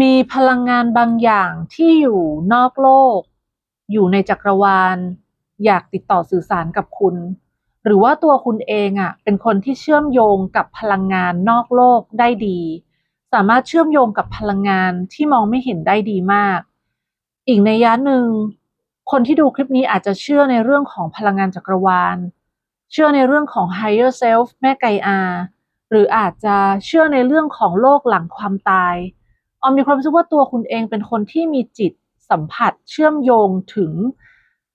มีพลังงานบางอย่างที่อยู่นอกโลก อยู่ในจักรวาล อยากติดต่อสื่อสารกับคุณ หรือว่าตัวคุณเองอะเป็นคนที่เชื่อมโยงกับพลังงานนอกโลกได้ดี สามารถเชื่อมโยงกับพลังงานที่มองไม่เห็นได้ดีมาก อีกในยะหนึ่ง คนที่ดูคลิปนี้อาจจะเชื่อในเรื่องของพลังงานจักรวาล เชื่อในเรื่องของ higher self แม่ไกอา หรืออาจจะเชื่อในเรื่องของโลกหลังความตาย ออมมีความรู้สึกว่าตัวคุณเองเป็นคนที่มีจิตสัมผัสเชื่อมโยงถึง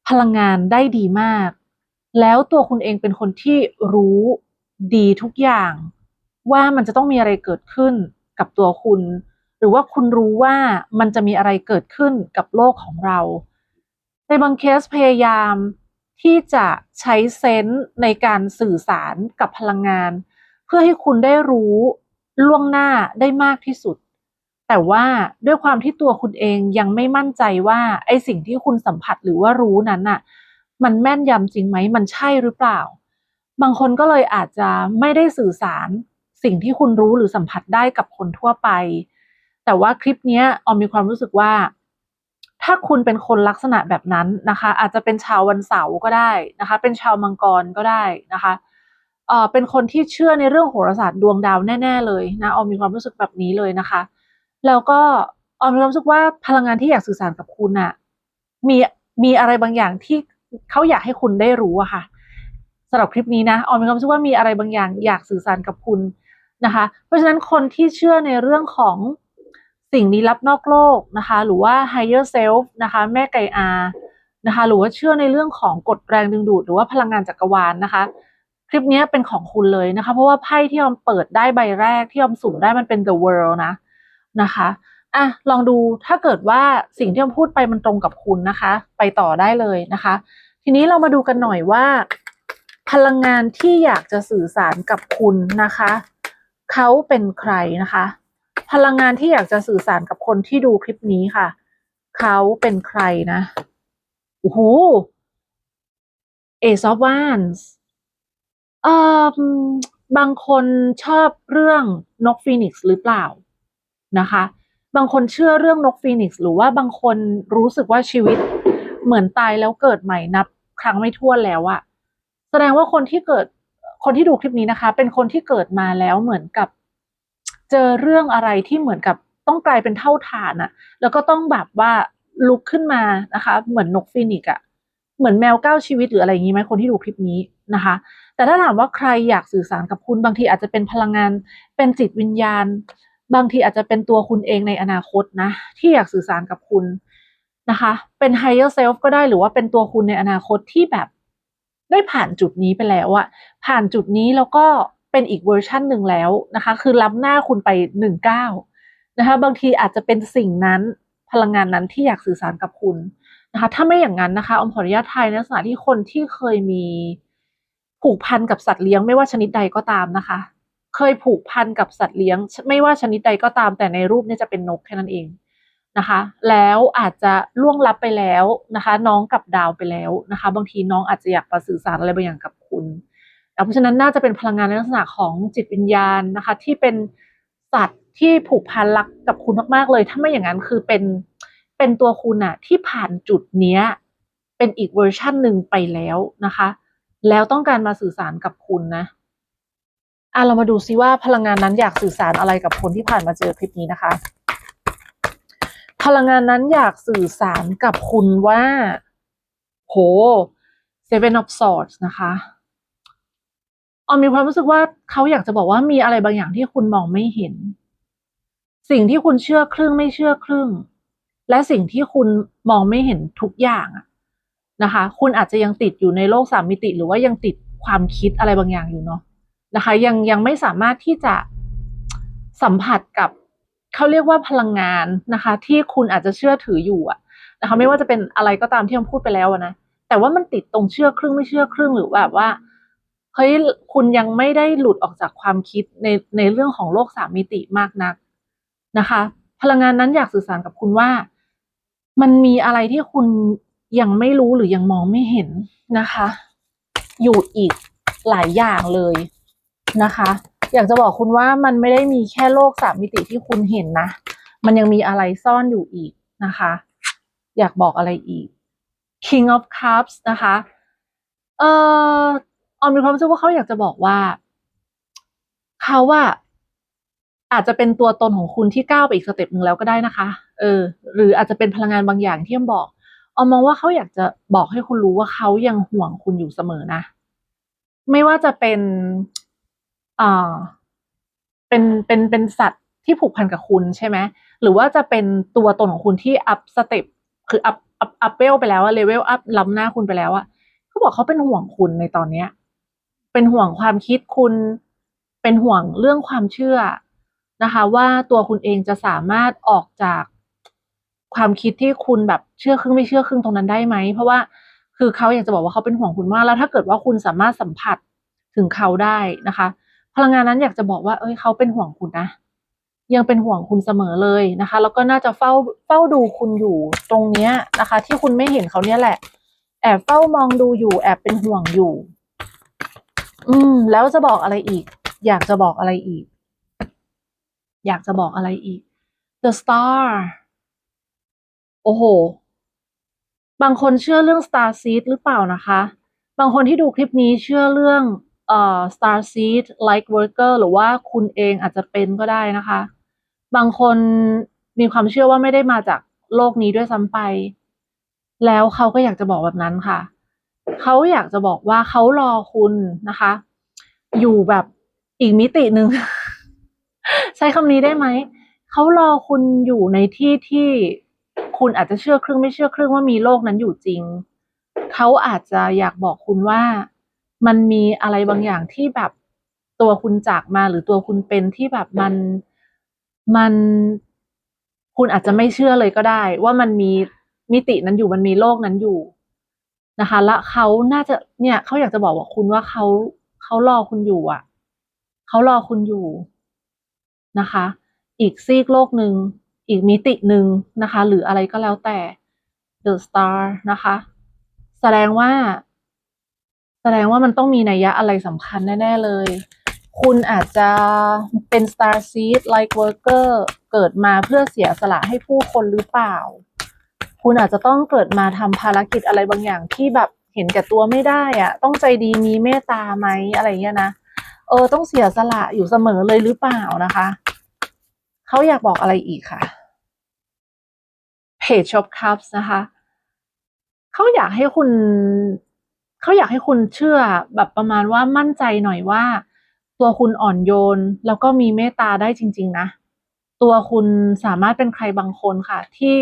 พลังงานได้ดีมาก แล้วตัวคุณเองเป็นคนที่รู้ดีทุกอย่าง ว่ามันจะต้องมีอะไรเกิดขึ้นกับตัวคุณ หรือว่าคุณรู้ว่ามันจะมีอะไรเกิดขึ้นกับโลกของเรา ในบางเคสพยายามที่จะใช้เซนส์ในการสื่อสารกับพลังงาน เพื่อให้คุณได้รู้ล่วงหน้าได้มากที่สุด แต่ว่าด้วยความที่ตัวคุณเองยังไม่มั่นใจว่าไอสิ่งที่คุณสัมผัสหรือว่ารู้นั้นน่ะ มันแม่นยำจริงไหมมันใช่หรือเปล่า บางคนก็เลยอาจจะไม่ได้สื่อสารสิ่งที่คุณรู้หรือสัมผัสได้กับคนทั่วไป แต่ว่าคลิปนี้ออมมีความรู้สึกว่า ถ้าคุณเป็นคนลักษณะแบบนั้นนะคะ อาจจะเป็นชาววันเสาร์ก็ได้นะคะ เป็นชาวมังกรก็ได้นะคะเออเป็นคนที่เชื่อในเรื่องโหราศาสตร์ดวงดาวแน่ ๆ เลยนะออมมีความรู้สึกแบบนี้เลยนะคะ แล้วก็ออมมีความรู้สึกว่าพลังงานที่อยากสื่อสารกับคุณอะมีมีอะไรบางอย่างที่เขาอยากให้คุณได้รู้อะค่ะสำหรับคลิปนี้นะออมมีความรู้สึกว่ามีอะไรบางอย่างอยากสื่อสารกับคุณนะคะ เพราะฉะนั้นคนที่เชื่อในเรื่องของสิ่งลี้ลับนอกโลกนะคะ หรือว่า higher self นะคะ แม่ไก่อานะคะหรือว่าเชื่อในเรื่องของกฎแรงดึงดูด หรือว่าพลังงานจักรวาลนะคะ คลิปนี้เป็นของคุณเลยนะคะ เพราะว่าไพ่ที่ยอมเปิดได้ใบแรกที่ยอมสุ่มได้มันเป็น the world นะ นะคะอะลองดูถ้าเกิดว่าสิ่งที่ยอมพูดไปมันตรงกับคุณนะคะ ไปต่อได้เลยนะคะ ทีนี้เรามาดูกันหน่อยว่า พลังงานที่อยากจะสื่อสารกับคุณนะคะเขาเป็นใครนะคะ พลังงานที่อยากจะสื่อสารกับคนที่ดูคลิปนี้ค่ะเขาเป็นใครนะโอ้โห Ace of Wands เอ่อบางคนชอบเรื่องนกฟีนิกซ์หรือเปล่า นะคะ บางคนเชื่อเรื่องนกฟีนิกซ์หรือว่าบางคนรู้สึกว่าชีวิตเหมือนตายแล้วเกิดใหม่นับครั้งไม่ถ้วนแล้วอะแสดงว่าคนที่เกิดคนที่ดูคลิปนี้นะคะ เป็นคนที่เกิดมาแล้วเหมือนกับ เจอเรื่องอะไรที่เหมือนกับต้องกลายเป็นเท่าฐานอะแล้วก็ต้องแบบว่าลุกขึ้นมานะคะ เหมือนนกฟีนิกซ์อะเหมือนแมวเก้าชีวิตหรืออะไรอย่างนี้ไหมคนที่ดูคลิปนี้นะคะ แต่ถ้าถามว่าใครอยากสื่อสารกับคุณบางทีอาจจะเป็นพลังงานเป็นจิตวิญญาณ บางทีอาจจะเป็นตัวคุณเองในอนาคตนะ ที่อยากสื่อสารกับคุณนะคะ เป็น higher self ก็ได้หรือว่าเป็นตัวคุณในอนาคตที่แบบได้ผ่านจุดนี้ไปแล้วอะผ่านจุดนี้แล้วก็เป็นอีกเวอร์ชันหนึ่งแล้วนะคะ คือล้ำหน้าคุณไปหนึ่งเก้านะคะบางทีอาจจะเป็นสิ่งนั้นพลังงานนั้นที่อยากสื่อสารกับคุณนะคะ ถ้าไม่อย่างนั้นนะคะอมขออนุญาตไทยในลักษณะที่คนที่เคยมีผูกพันกับสัตว์เลี้ยงไม่ว่าชนิดใดก็ตามนะคะ เคยผูกพันกับสัตว์เลี้ยง ไม่ว่าชนิดใดก็ตามแต่ในรูปเนี่ยจะเป็นนกแค่นั้นเองนะคะ แล้วอาจจะล่วงลับไปแล้วนะคะ น้องกับดาวไปแล้วนะคะ บางทีน้องอาจจะอยากมาสื่อสารอะไรบางอย่างกับคุณเพราะฉะนั้นน่าจะเป็นพลังงานในลักษณะของจิตวิญญาณนะคะ ที่เป็นสัตว์ที่ผูกพันรักกับคุณมาก ๆ เลย ถ้าไม่อย่างนั้นคือเป็นเป็นตัวคุณอะที่ผ่านจุดเนี้ยเป็นอีกเวอร์ชันหนึ่งไปแล้วนะคะ แล้วต้องการมาสื่อสารกับคุณนะ อะเรามาดูซิว่าพลังงานนั้นอยากสื่อสารอะไรกับคนที่ผ่านมาเจอคลิปนี้นะคะ พลังงานนั้นอยากสื่อสารกับคุณว่า โห Seven of Swords นะคะออมมีความรู้สึกว่าเขาอยากจะบอกว่ามีอะไรบางอย่างที่คุณมองไม่เห็น สิ่งที่คุณเชื่อครึ่งไม่เชื่อครึ่ง และสิ่งที่คุณมองไม่เห็นทุกอย่างนะคะ คุณอาจจะยังติดอยู่ในโลกสามมิติ หรือว่ายังติดความคิดอะไรบางอย่างอยู่เนาะ นะคะยังยังไม่สามารถที่จะสัมผัสกับเขาเรียกว่าพลังงานนะคะ ที่คุณอาจจะเชื่อถืออยู่อะนะคะไม่ว่าจะเป็นอะไรก็ตามที่ผมพูดไปแล้วนะแต่ว่ามันติดตรงเชื่อครึ่งไม่เชื่อครึ่งหรือแบบว่าเฮ้ยคุณยังไม่ได้หลุดออกจากความคิดในในเรื่องของโลกสามมิติมากนักนะคะ พลังงานนั้นอยากสื่อสารกับคุณว่า มันมีอะไรที่คุณยังไม่รู้หรือยังมองไม่เห็นนะคะ อยู่อีกหลายอย่างเลย นะคะ อยากจะบอกคุณว่ามันไม่ได้มีแค่โลกสามมิติที่คุณเห็นนะ มันยังมีอะไรซ่อนอยู่อีกนะคะ อยากบอกอะไรอีก King of Cups นะคะ เอ่อออมมีความรู้สึกว่าเขาอยากจะบอกว่า เขาว่าอาจจะเป็นตัวตนของคุณที่ก้าวไปอีกสเต็ปหนึ่งแล้วก็ได้นะคะ เออ หรืออาจจะเป็นพลังงานบางอย่างที่ออมบอกออมมองว่าเขาอยากจะบอกให้คุณรู้ว่าเขายังห่วงคุณอยู่เสมอนะ ไม่ว่าจะเป็น อ่าเป็นเป็นเป็นสัตว์ที่ผูกพันกับคุณใช่ไหมหรือว่าจะเป็นตัวตนของคุณที่อัพสเต็ปคืออัพอัพอัพเวลไปแล้วอะเลเวลอัพล้ำหน้าคุณไปแล้วอะเขาบอกเขาเป็นห่วงคุณในตอนเนี้ย เป็นห่วงความคิดคุณ เป็นห่วงเรื่องความเชื่อนะคะ ว่าตัวคุณเองจะสามารถออกจากความคิดที่คุณแบบเชื่อครึ่งไม่เชื่อครึ่งตรงนั้นได้ไหม เพราะว่าคือเขาอยากจะบอกว่าเขาเป็นห่วงคุณมากแล้วถ้าเกิดว่าคุณสามารถสัมผัสถึงเขาได้นะคะ พลังงานนั้นอยากจะบอกว่า เอ้ยเขาเป็นห่วงคุณนะ ยังเป็นห่วงคุณเสมอเลยนะคะ แล้วก็น่าจะเฝ้าเฝ้าดูคุณอยู่ตรงเนี้ยนะคะ ที่คุณไม่เห็นเขาเนี่ยแหละ แอบเฝ้ามองดูอยู่ แอบเป็นห่วงอยู่ อืม แล้วจะบอกอะไรอีก อยากจะบอกอะไรอีก อยากจะบอกอะไรอีก The Star โอ้โห บางคนเชื่อเรื่อง Star Seed หรือเปล่านะคะ บางคนที่ดูคลิปนี้เชื่อเรื่อง เอ่อ Star Seed Light Worker หรือว่าคุณเองอาจจะเป็นก็ได้นะคะ บางคนมีความเชื่อว่าไม่ได้มาจากโลกนี้ด้วยซ้ำไป แล้วเขาก็อยากจะบอกแบบนั้นค่ะ เขาอยากจะบอกว่าเขารอคุณนะคะ อยู่แบบอีกมิติหนึ่ง ใช้คำนี้ได้ไหม เขารอคุณอยู่ในที่ที่คุณอาจจะเชื่อครึ่งไม่เชื่อครึ่งว่ามีโลกนั้นอยู่จริง เขาอาจจะอยากบอกคุณว่า มันมีอะไรบางอย่างที่แบบตัวคุณจากมาหรือตัวคุณเป็นที่แบบมันมันคุณอาจจะไม่เชื่อเลยก็ได้ ว่ามันมีมิตินั้นอยู่มันมีโลกนั้นอยู่นะคะ และเขาน่าจะเนี่ยเขาอยากจะบอกว่าคุณว่าเขาเขารอคุณอยู่อะเขารอคุณอยู่นะคะ อีกซีกโลกหนึ่งอีกมิติหนึ่งนะคะ หรืออะไรก็แล้วแต่ The Star นะคะ แสดงว่า แสดงว่ามันต้องมีนัยยะอะไรสำคัญแน่ ๆ เลย คุณอาจจะเป็น Star Seed Light Worker เกิดมาเพื่อเสียสละให้ผู้คนหรือเปล่า คุณอาจจะต้องเกิดมาทำภารกิจอะไรบางอย่างที่แบบเห็นแก่ตัวไม่ได้อะต้องใจดีมีเมตตาไหมอะไรเงี้ยนะ เออ ต้องเสียสละอยู่เสมอเลยหรือเปล่านะคะ เขาอยากบอกอะไรอีกค่ะ Page of Cups นะคะ เขาอยากให้คุณ เขาอยากให้คุณเชื่อแบบประมาณว่ามั่นใจหน่อยว่า ตัวคุณอ่อนโยนแล้วก็มีเมตตาได้จริง ๆ นะ ตัวคุณสามารถเป็นใครบางคนค่ะ ที่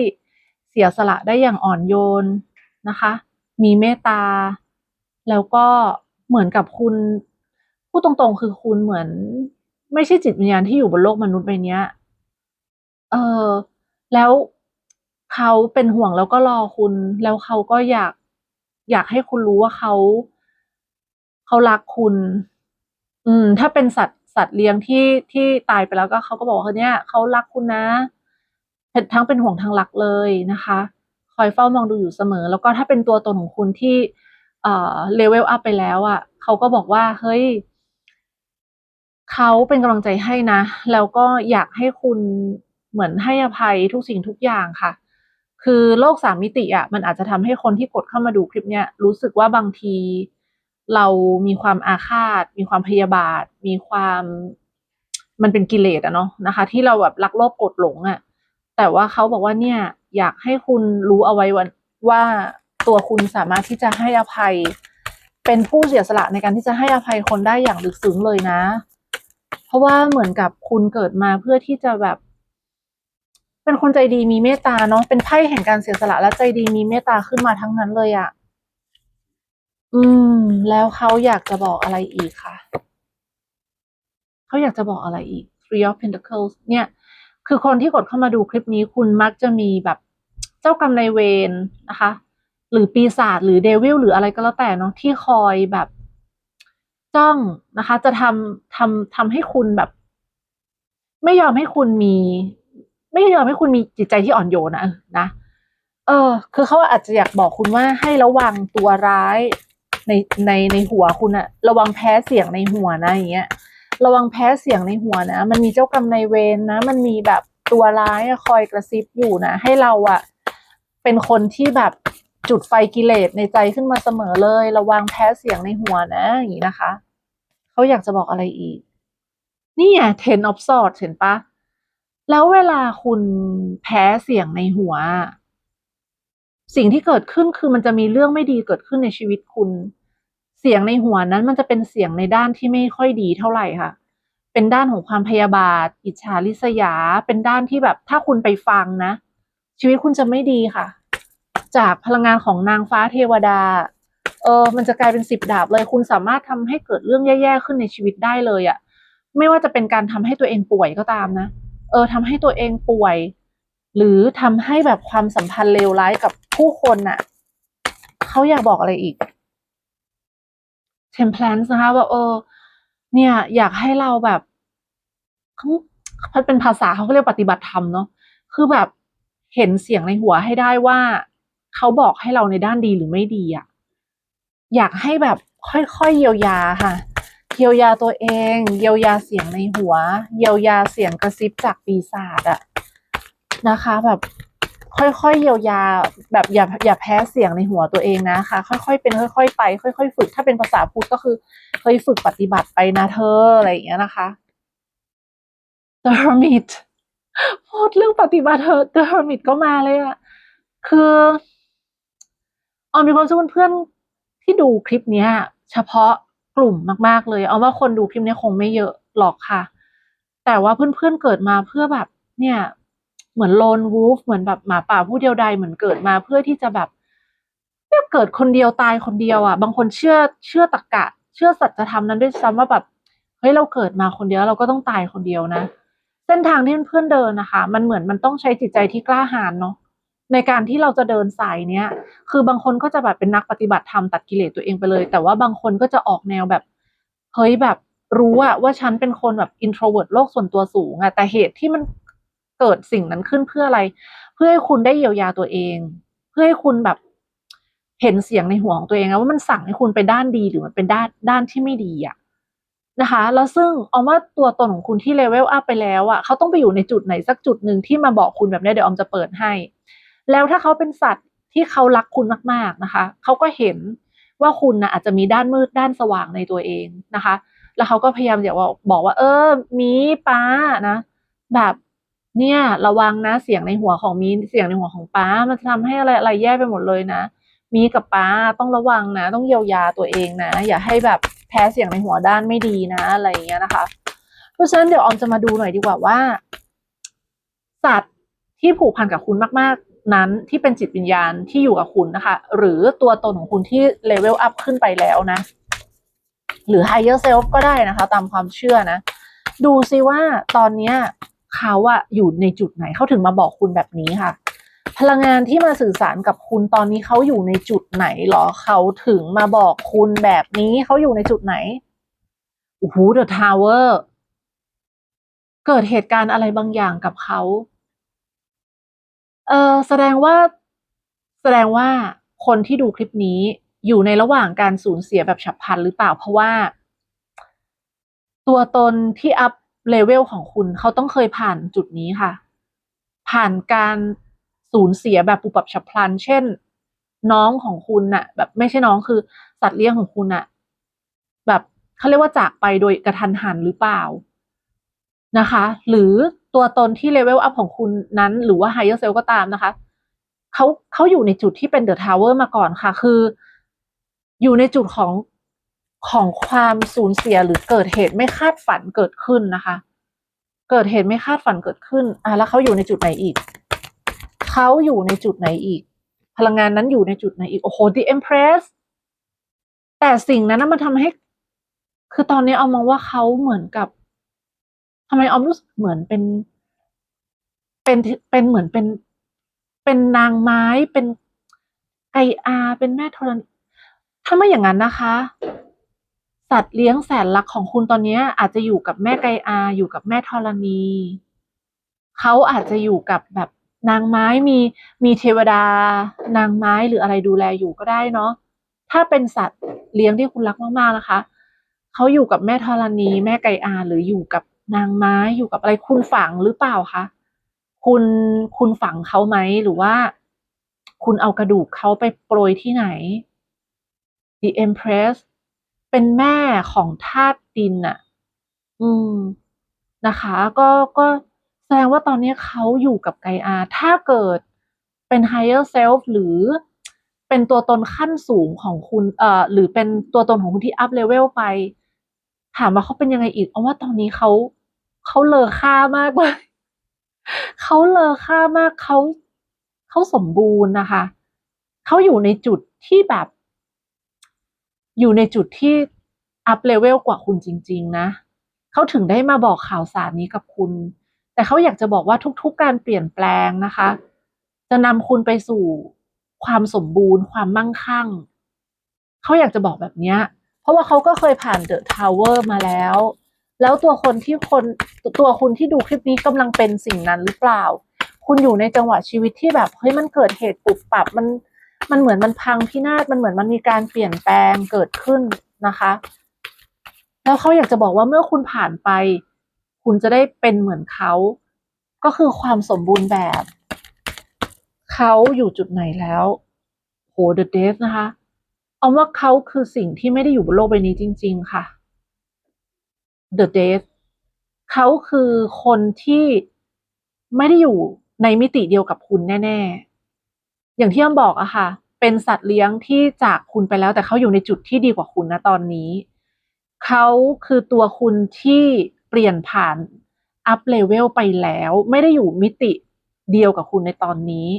เสียสละได้อย่างอ่อนโยนนะคะ มีเมตตา แล้วก็เหมือนกับคุณพูดตรงๆ คือคุณเหมือน ไม่ใช่จิตวิญญาณที่อยู่บนโลกมนุษย์ใบเนี้ยเออแล้วเขาเป็นห่วงแล้วก็รอคุณ แล้วเขาก็อยาก อยากให้คุณรู้ว่าเขา เขารักคุณ อืม ถ้าเป็นสัตว์สัตว์เลี้ยงที่ที่ตายไปแล้วก็เขาก็บอกว่าเนี่ยเขารักคุณนะเป็นทั้งเป็นห่วงทั้งรักเลยนะคะ คอยเฝ้ามองดูอยู่เสมอ แล้วก็ถ้าเป็นตัวตนของคุณที่เอ่อเลเวลอัพไปแล้วอะ่ะเขาก็บอกว่า เฮ้ยเขาเป็นกำลังใจให้นะ แล้วก็อยากให้คุณเหมือนให้อภัยทุกสิ่งทุกอย่างค่ะ คือโลกสามมิติอะมันอาจจะทำให้คนที่กดเข้ามาดูคลิปเนี้ยรู้สึกว่าบางที เรามีความอาฆาต มีความพยาบาท มีความมันเป็นกิเลสอะเนาะนะคะ ที่เราแบบรักโลภโกรธหลงอะแต่ว่าเขาบอกว่าเนี่ยอยากให้คุณรู้เอาไว้ว่าว่าตัวคุณสามารถที่จะให้อภัย เป็นผู้เสียสละในการที่จะให้อภัยคนได้อย่างลึกซึ้งเลยนะ เพราะว่าเหมือนกับคุณเกิดมาเพื่อที่จะแบบ เป็นคนใจดีมีเมตตาเนาะเป็นไพ่แห่งการเสียสละและใจดีมีเมตตาขึ้นมาทั้งนั้นเลยอะอืม แล้วเขาอยากจะบอกอะไรอีกคะเขาอยากจะบอกอะไรอีก Three of Pentacles เนี่ย คือคนที่กดเข้ามาดูคลิปนี้คุณมักจะมีแบบเจ้ากรรมนายเวรนะคะ หรือปีศาจหรือเดวิลหรืออะไรก็แล้วแต่เนาะที่คอยแบบจ้องนะคะ จะทำทำทำให้คุณแบบ ไม่ยอมให้คุณมี ไม่ยอมให้คุณมีจิตใจที่อ่อนโยนนะนะ เออ คือเขาอาจจะอยากบอกคุณว่าให้ระวังตัวร้ายในในในหัวคุณอะระวังแพ้เสียงในหัวนะอย่างเงี้ย ระวังแพ้เสียงในหัวนะ มันมีเจ้ากรรมนายเวรนะมันมีแบบตัวร้ายคอยกระซิบอยู่นะ ให้เราอะเป็นคนที่แบบจุดไฟกิเลสในใจขึ้นมาเสมอเลย ระวังแพ้เสียงในหัวนะ อย่างนี้นะคะ เขาอยากจะบอกอะไรอีก นี่ไง ten of swords เห็นปะ แล้วเวลาคุณแพ้เสียงในหัว สิ่งที่เกิดขึ้นคือมันจะมีเรื่องไม่ดีเกิดขึ้นในชีวิตคุณ เสียงในหัวนั้นมันจะเป็นเสียงในด้านที่ไม่ค่อยดีเท่าไหร่ค่ะ เป็นด้านของความพยาบาท อิจฉาริษยา เป็นด้านที่แบบ ถ้าคุณไปฟังนะ ชีวิตคุณจะไม่ดีค่ะ จากพลังงานของนางฟ้าเทวดา เออ มันจะกลายเป็นสิบดาบเลย คุณสามารถทำให้เกิดเรื่องแย่ๆขึ้นในชีวิตได้เลยอะ่ะ ไม่ว่าจะเป็นการทำให้ตัวเองป่วยก็ตามนะ เออทำให้ตัวเองป่วย หรือทำให้แบบความสัมพันธ์เลวร้ายกับผู้คนน่ะเขาอยากบอกอะไรอีก temperance นะคะว่าเออ เนี่ย อยากให้เราแบบเขาเป็นภาษาเขาเรียกปฏิบัติธรรมเนาะคือแบบเห็นเสียงในหัวให้ได้ว่าเขาบอกให้เราในด้านดีหรือไม่ดีอะอยากให้แบบค่อยๆเยียวยาค่ะ เยียวยาตัวเอง เยียวยาเสียงในหัว เยียวยาเสียงกระซิบจากปีศาจอะนะคะ แบบค่อยๆเยียวยาแบบอย่าอย่าแพ้เสียงในหัวตัวเองนะคะ ค่อยๆเป็นค่อย ๆ ไป ค่อย ๆ ฝึกถ้าเป็นภาษาพุทธก็คือเคยฝึกปฏิบัติไปนะเธออะไรอย่างเงี้ยนะคะ The Hermit พูดเรื่องปฏิบัติเธอ The Hermit ก็มาเลยอะคือออมมีความรู้สึกเพื่อนที่ดูคลิปเนี้ย เฉพาะ กลุ่มมากๆ เลยเอาว่าคนดูคลิปเนี้ยคงไม่เยอะหรอกค่ะ แต่ว่าเพื่อนๆเกิดมาเพื่อแบบเนี่ยเหมือนโลนวูฟเหมือนแบบหมาป่าผู้เดียวใดเหมือนเกิดมาเพื่อที่จะแบบเนี่ยเกิดคนเดียวตายคนเดียวอะ บางคนเชื่อเชื่อตรรกะ เชื่อสัจธรรมนั้นด้วยซ้ำว่าแบบเฮ้ยเราเกิดมาคนเดียวเราก็ต้องตายคนเดียวนะ เส้นทางที่เพื่อนๆเดินนะคะ มันเหมือนมันต้องใช้จิตใจที่กล้าหาญเนาะ ในการที่เราจะเดินสายเนี้ย คือบางคนก็จะแบบเป็นนักปฏิบัติธรรมตัดกิเลสตัวเองไปเลย แต่ว่าบางคนก็จะออกแนวแบบเฮ้ยแบบรู้อะว่าฉันเป็นคนแบบ introvert โลกส่วนตัวสูงอะแต่เหตุที่มันเกิดสิ่งนั้นขึ้นเพื่ออะไร เพื่อให้คุณได้เยียวยาตัวเอง เพื่อให้คุณแบบเห็นเสียงในหัวของตัวเองนะว่ามันสั่งให้คุณไปด้านดีหรือมันเป็นด้านด้านที่ไม่ดีอะนะคะ แล้วซึ่งเอาว่าตัวตนของคุณที่เลเวลอัพไปแล้วอะเขาต้องไปอยู่ในจุดไหนสักจุดหนึ่งที่มาบอกคุณแบบนี้เดี๋ยวออมจะเปิดให้ แล้วถ้าเขาเป็นสัตว์ที่เขารักคุณมากๆนะคะเขาก็เห็นว่าคุณนะอาจจะมีด้านมืดด้านสว่างในตัวเองนะคะ แล้วเขาก็พยายามอยากว่าบอกว่า เออมีป้านะ แบบเนี่ยระวังนะเสียงในหัวของมีเสียงในหัวของป้า มันจะทำให้อะไรอะไรแย่ไปหมดเลยนะมีกับป้าต้องระวังนะ ต้องเยียวยาตัวเองนะ อย่าให้แบบแพ้เสียงในหัวด้านไม่ดีนะอะไรอย่างเงี้ยนะคะ เพราะฉะนั้นเดี๋ยวออมจะมาดูหน่อยดีกว่าว่า สัตว์ที่ผูกพันกับคุณมากๆ นั้นที่เป็นจิตวิญญาณที่อยู่กับคุณนะคะ หรือตัวตนของคุณที่เลเวลอัพขึ้นไปแล้วนะ หรือ higher self ก็ได้นะคะ ตามความเชื่อนะ ดูซิว่าตอนเนี้ยเขาอะอยู่ในจุดไหนเขาถึงมาบอกคุณแบบนี้ค่ะ พลังงานที่มาสื่อสารกับคุณตอนนี้เขาอยู่ในจุดไหนหรอเขาถึงมาบอกคุณแบบนี้เขาอยู่ในจุดไหนโอ้โห The Tower เกิดเหตุการณ์อะไรบางอย่างกับเขา เออแสดงว่า แสดงว่าคนที่ดูคลิปนี้อยู่ในระหว่างการสูญเสียแบบฉับพลันหรือเปล่า เพราะว่า ตัวตนที่อัพเลเวลของคุณเขาต้องเคยผ่านจุดนี้ค่ะ ผ่านการสูญเสียแบบปุบปับฉับพลัน เช่น น้องของคุณน่ะ แบบไม่ใช่น้องคือ สัตว์เลี้ยงของคุณน่ะ แบบเขาเรียกว่าจากไปโดยกระทันหันหรือเปล่านะคะ หรือ ตัวตนที่เลเวลอัพของคุณนั้น หรือว่า higher self ก็ตามนะคะเขาเขาอยู่ในจุดที่เป็น the tower มาก่อนค่ะ คือ อยู่ในจุดของของความสูญเสียหรือเกิดเหตุไม่คาดฝันเกิดขึ้นนะคะ เกิดเหตุไม่คาดฝันเกิดขึ้นอะแล้วเขาอยู่ในจุดไหนอีกเขาอยู่ในจุดไหนอีก พลังงานนั้นอยู่ในจุดไหนอีก โอ้โห the empress แต่สิ่งนั้นมันทำให้ คือตอนนี้เอามองว่าเขาเหมือนกับ ทำไมออมรู้สึกเหมือนเป็น เป็นเป็นเหมือนเป็น เป็นนางไม้เป็นไกอาเป็นแม่ธรณีถ้าไม่อย่างนั้นนะคะ สัตว์เลี้ยงแสนรักของคุณตอนนี้อาจจะอยู่กับแม่ไกอา อยู่กับแม่ธรณีเขาอาจจะอยู่กับแบบนางไม้มีมีเทวดา นางไม้หรืออะไรดูแลอยู่ก็ได้เนาะถ้าเป็นสัตว์เลี้ยงที่คุณรักมากๆนะคะเขาอยู่กับแม่ธรณี แม่ไกอา หรืออยู่กับ นางไม้อยู่กับอะไรคุณฝังหรือเปล่าคะคุณคุณฝังเขาไหมหรือว่า คุณเอากระดูกเขาไปโปรยที่ไหน The Empress เป็นแม่ของธาตุดินน่ะอืมนะคะ ก็ก็แสดงว่าตอนนี้เขาอยู่กับไกอา ถ้าเกิดเป็น higher self หรือเป็นตัวตนขั้นสูงของคุณ เอ่อ หรือเป็นตัวตนของคุณที่ up level ไป ถามว่าเขาเป็นยังไงอีก เอาว่าตอนนี้เขา เขาเลอค่ามากเลยเขาเลอค่ามากเขาเขาสมบูรณ์นะคะเขาอยู่ในจุดที่แบบ อยู่ในจุดที่ up level กว่าคุณจริง ๆ นะเขาถึงได้มาบอกข่าวสารนี้กับคุณ แต่เขาอยากจะบอกว่าทุก ๆ การเปลี่ยนแปลงนะคะ จะนำคุณไปสู่ความสมบูรณ์ ความมั่งคั่งเขาอยากจะบอกแบบนี้เพราะว่าเขาก็เคยผ่านเดอะทาวเวอร์มาแล้ว แล้วตัวคนที่คนตัวคุณที่ดูคลิปนี้กำลังเป็นสิ่งนั้นหรือเปล่า คุณอยู่ในจังหวะชีวิตที่แบบเฮ้ยมันเกิดเหตุปุบปับมันมันเหมือนมันพังพินาศมันเหมือนมันมีการเปลี่ยนแปลงเกิดขึ้นนะคะ แล้วเขาอยากจะบอกว่าเมื่อคุณผ่านไป คุณจะได้เป็นเหมือนเขา ก็คือความสมบูรณ์แบบ เขาอยู่จุดไหนแล้วโหเดอะเดฟนะคะเอาว่าเขาคือสิ่งที่ไม่ได้อยู่บนโลกใบนี้จริง ๆ ค่ะ The Death เขาคือคนที่ไม่ได้อยู่ในมิติเดียวกับคุณแน่ ๆ อย่างที่อ้อมบอกอะค่ะ เป็นสัตว์เลี้ยงที่จากคุณไปแล้วแต่เขาอยู่ในจุดที่ดีกว่าคุณนะตอนนี้ เขาคือตัวคุณที่เปลี่ยนผ่านอัพเลเวลไปแล้ว ไม่ได้อยู่มิติเดียวกับคุณในตอนนี้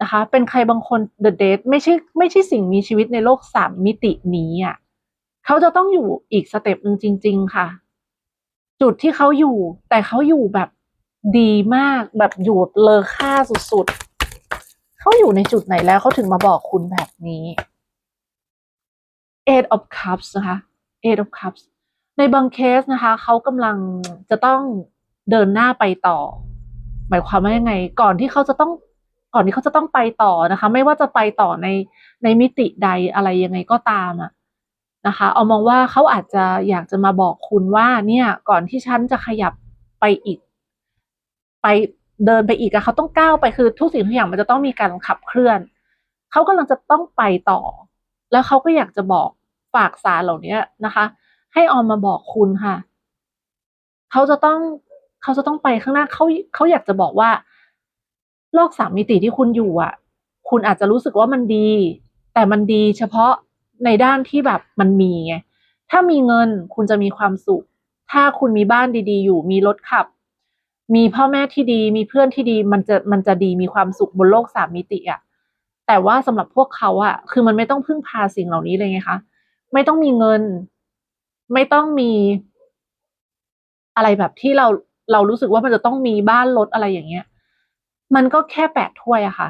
นะคะ เป็นใครบางคน The d e a t ไม่ใช่ไม่ใช่สิ่งมีชีวิตในโลกสามมิตินี้อะเขาจะต้องอยู่อีกสเต็ปหนึ่งจริง ๆ ค่ะ จุดที่เขาอยู่ แต่เขาอยู่แบบดีมากแบบอยู่เลอค่าสุดๆเขาอยู่ในจุดไหนแล้วเขาถึงมาบอกคุณแบบนี้ Eight of Cups นะคะ Eight of Cups ในบางเคสนะคะเขากำลังจะต้องเดินหน้าไปต่อ หมายความว่ายังไง ก่อนที่เขาจะต้องก่อนที่เขาจะต้องไปต่อนะคะ ไม่ว่าจะไปต่อในในมิติใดอะไรยังไงก็ตามอะ นะคะ เอามองว่าเขาอาจจะอยากจะมาบอกคุณว่าเนี่ยก่อนที่ฉันจะขยับไปอีก ไปเดินไปอีกอะเขาต้องก้าวไปคือทุกสิ่งทุกอย่างมันจะต้องมีการขับเคลื่อน เขากำลังจะต้องไปต่อ แล้วเขาก็อยากจะบอกฝากสารเหล่านี้นะคะ ให้ออมมาบอกคุณค่ะ เขาจะต้องเขาจะต้องไปข้างหน้าเขาเขาอยากจะบอกว่า โลกสามมิติที่คุณอยู่อะ คุณอาจจะรู้สึกว่ามันดี แต่มันดีเฉพาะ ในด้านที่แบบมันมีไงถ้ามีเงินคุณจะมีความสุข ถ้าคุณมีบ้านดีๆ อยู่มีรถขับ มีพ่อแม่ที่ดี มีเพื่อนที่ดี มันจะมันจะดีมีความสุขบนโลกสามมิติอะแต่ว่าสำหรับพวกเขาอะคือมันไม่ต้องพึ่งพาสิ่งเหล่านี้เลยไงคะไม่ต้องมีเงิน ไม่ต้องมี อะไรแบบที่เราเรารู้สึกว่ามันจะต้องมีบ้านรถอะไรอย่างเงี้ย มันก็แค่แปดถ้วยอะค่ะ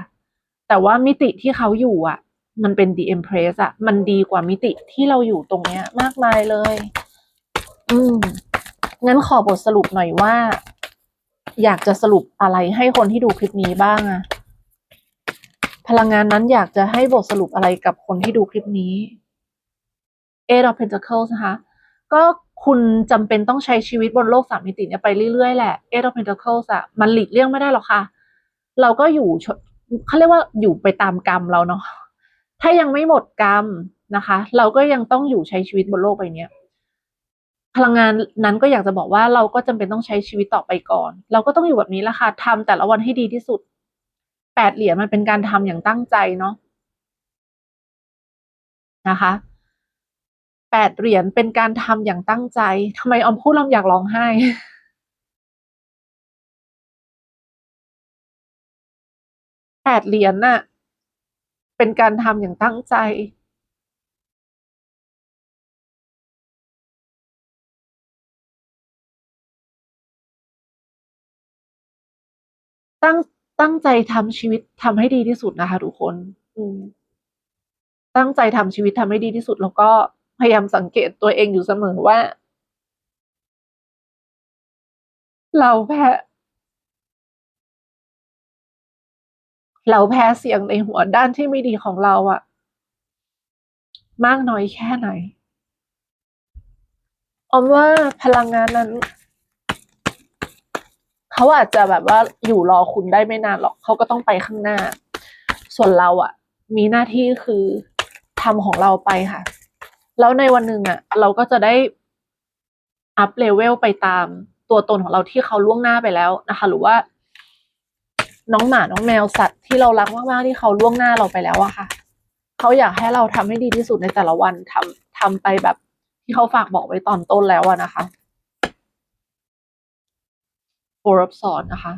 แต่ว่ามิติที่เขาอยู่อะ มันเป็น The Empress อะมันดีกว่ามิติที่เราอยู่ตรงเนี้ย มากมายเลย อืม งั้นขอบทสรุปหน่อยว่า อยากจะสรุปอะไรให้คนที่ดูคลิปนี้บ้างอะพลังงานนั้นอยากจะให้บทสรุปอะไรกับคนที่ดูคลิปนี้ Eight of Pentacles นะคะ ก็คุณจำเป็นต้องใช้ชีวิตบนโลกสามมิติเนี่ยไปเรื่อยๆแหละ Eight of Pentacles อะมันหลีกเลี่ยงไม่ได้หรอกค่ะ เราก็อยู่เขาเรียกว่าอยู่ไปตามกรรมเราเนาะ ถ้ายังไม่หมดกรรมนะคะ เราก็ยังต้องอยู่ใช้ชีวิตบนโลกใบเนี้ยพลังงานนั้นก็อยากจะบอกว่าเราก็จำเป็นต้องใช้ชีวิตต่อไปก่อน เราก็ต้องอยู่แบบนี้แหละค่ะทำแต่ละวันให้ดีที่สุดแปดเหรียญมันเป็นการทำอย่างตั้งใจเนาะนะคะแปดเหรียญเป็นการทำอย่างตั้งใจทำไมออมพูดล้วอยากร้องไห้ แปดเหรียญน่ะ เป็นการทำอย่างตั้งใจตั้งตั้งใจทำชีวิตทำให้ดีที่สุดนะคะทุกคน อืม ตั้งใจทำชีวิตทำให้ดีที่สุด แล้วก็พยายามสังเกตตัวเองอยู่เสมอว่า เราแพ้ เราแพ้เสียงในหัวด้านที่ไม่ดีของเราอะมากน้อยแค่ไหนอมว่าพลังงานนั้นเขเขาอาจจะแบบว่าอยู่รอคุณได้ไม่นานหรอกเขาก็ต้องไปข้างหน้า ส่วนเราอะมีหน้าที่คือทำของเราไปค่ะ แล้วในวันหนึ่งอะเราก็จะได้อัพเลเวลไปตามตัวตนของเราที่เขาล่วงหน้าไปแล้วนะคะ หรือว่า น้องหมาน้องแมวสัตว์ที่เรารักมากๆที่เขาล่วงหน้าเราไปแล้วอะค่ะ เขาอยากให้เราทำให้ดีที่สุดในแต่ละวันทำทำไปแบบที่เขาฝากบอกไว้ตอนต้นแล้วอะนะคะโฟร์สอนนะคะ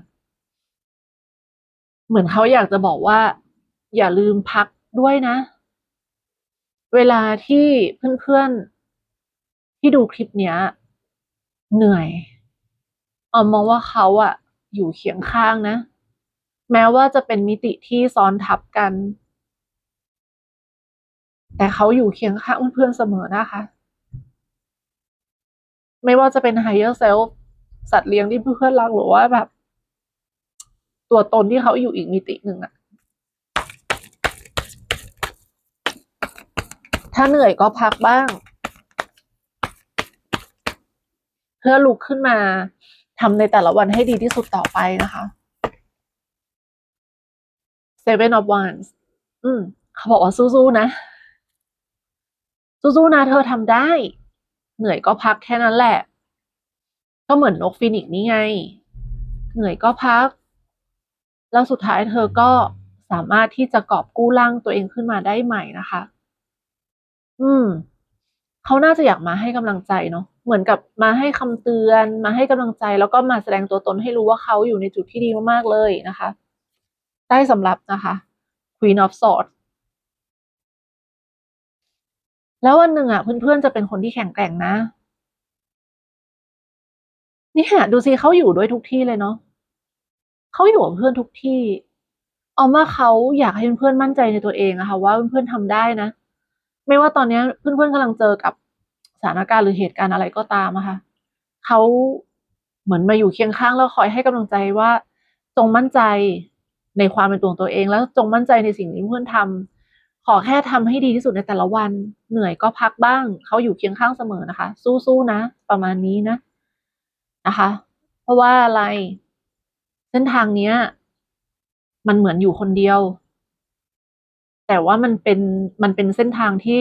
เหมือนเขาอยากจะบอกว่า อย่าลืมพักด้วยนะ เวลาที่เพื่อนๆที่ดูคลิปเนี้ย เหนื่อยออมมองว่าเขาอะอยู่เคียงข้างนะ แม้ว่าจะเป็นมิติที่ซ้อนทับกัน แต่เขาอยู่เคียงข้างเพื่อนๆเสมอนะคะ ไม่ว่าจะเป็น higher self สัตว์เลี้ยงที่เพื่อนรักหรือว่าแบบ ตัวตนที่เขาอยู่อีกมิติหนึ่งอะถ้าเหนื่อยก็พักบ้าง เพื่อลุกขึ้นมาทำในแต่ละวันให้ดีที่สุดต่อไปนะคะ Seven of Wands อืม เขาบอกว่าสู้ๆนะ สู้ๆนะ เธอทำได้ เหนื่อยก็พักแค่นั้นแหละ ก็เหมือนนกฟินิกซ์นี่ไง เหนื่อยก็พัก แล้วสุดท้ายเธอก็สามารถที่จะกอบกู้ร่างตัวเองขึ้นมาได้ใหม่นะคะ อืม เขาน่าจะอยากมาให้กำลังใจเนาะ เหมือนกับมาให้คำเตือน มาให้กำลังใจ แล้วก็มาแสดงตัวตนให้รู้ว่าเขาอยู่ในจุดที่ดีมากๆเลยนะคะ ได้สำหรับนะคะ Queen of Swords แล้ววันหนึ่งอะเพื่อนๆจะเป็นคนที่แข็งแกร่งนะนี่ยดูสิเขาอยู่ด้วยทุกที่เลยเนาะเขาอยู่กับเพื่อนทุกที่ เอาว่าเขาอยากให้เพื่อนๆมั่นใจในตัวเองอะค่ะว่าเพื่อนๆทำได้นะ ไม่ว่าตอนนี้เพื่อนๆกำลังเจอกับสถานการณ์หรือเหตุการณ์อะไรก็ตามอะค่ะเขาเหมือนมาอยู่เคียงข้างแล้วคอยให้กำลังใจว่าจงมั่นใจ ในความเป็นตัวของตัวเอง แล้วจงมั่นใจในสิ่งที่เพื่อนทำขอแค่ทำให้ดีที่สุดในแต่ละวัน เหนื่อยก็พักบ้าง เขาอยู่เคียงข้างเสมอนะคะ สู้ๆนะ ประมาณนี้นะนะคะ เพราะว่าอะไร เส้นทางเนี้ย มันเหมือนอยู่คนเดียว แต่ว่ามันเป็นมันเป็นเส้นทางที่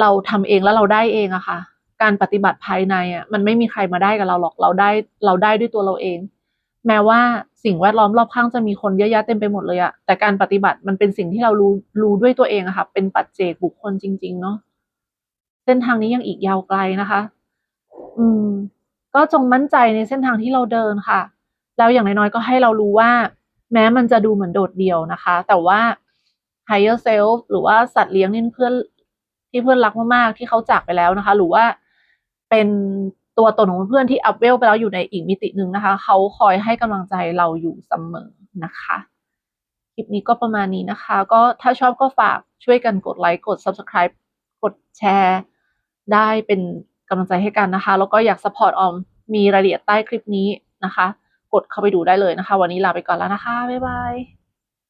เราทำเองแล้วเราได้เองอะค่ะ การปฏิบัติภายในอะมันไม่มีใครมาได้กับเราหรอกเราได้ เราได้ด้วยตัวเราเอง แม้ว่าสิ่งแวดล้อมรอบข้างจะมีคนเยอะแยะเต็มไปหมดเลยอะแต่การปฏิบัติมันเป็นสิ่งที่เรารู้รู้ด้วยตัวเองอะค่ะ เป็นปัจเจกบุคคลจริง ๆ เนาะเส้นทางนี้ยังอีกยาวไกลนะคะ อืม ก็จงมั่นใจในเส้นทางที่เราเดินค่ะ แล้วอย่างน้อยๆก็ให้เรารู้ว่า แม้มันจะดูเหมือนโดดเดี่ยวนะคะ แต่ว่า higher self หรือว่าสัตว์เลี้ยงนี่เพื่อนที่เพื่อนรักมากๆที่เขาจากไปแล้วนะคะ หรือว่าเป็น ตัวตนของเพื่อนที่อัพเวลไปแล้วอยู่ในอีกมิติหนึ่งนะคะ เขาคอยให้กำลังใจเราอยู่เสมอนะคะคลิปนี้ก็ประมาณนี้นะคะ ก็ถ้าชอบก็ฝากช่วยกันกดไลค์กด subscribe กดแชร์ ได้เป็นกำลังใจให้กันนะคะ แล้วก็อยาก support ออมมีรายละเอียดใต้คลิปนี้นะคะ กดเข้าไปดูได้เลยนะคะ วันนี้ลาไปก่อนแล้วนะคะ บ๊ายบาย